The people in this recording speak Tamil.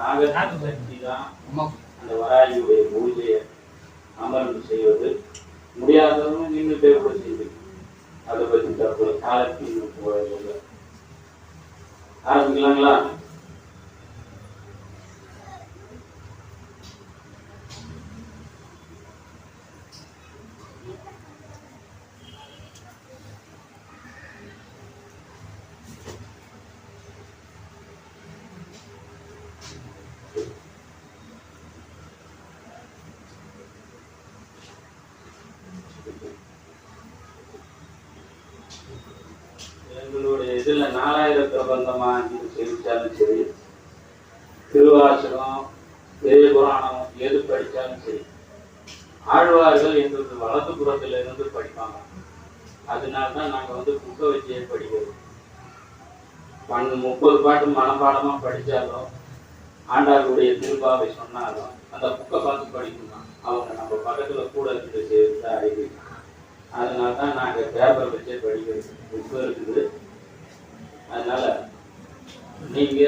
நாகசக்தி தான் அந்த வராகியுடைய பூஜையை அமர்ந்து செய்வது முடியாதவங்க நின்றுட்டே கூட செய்து அதை பற்றி தற்போது போகிறது ஆரம்பிக்கலாங்களா? எங்களுடைய இதுல நாலாயிரம் பிரபந்தமா இது சரி திருவாசகம் பெரிய புராணம் எது படிச்சாலும் சரி ஆழ்வார்கள் எங்களுக்கு வலது புறத்துல இருந்து படிப்பாங்க. அதனால தான் நாங்க வந்து புக்கை வச்சே படிக்கிறோம். பன் முப்பது பாட்டு மனப்பாடமா படிச்சாலும் ஆண்டாளுடைய திருப்பாவை சொன்னாலும் அந்த புக்கை பார்த்து படிக்கணும்? அவங்க நம்ம பக்கத்தில் கூட இருந்து சேர்த்து அறிவிக்கணும் அதனால தான் நாங்க பேப்பர் வச்சே படிக்கிறது புக்கு இருக்குது. அதனால நீங்க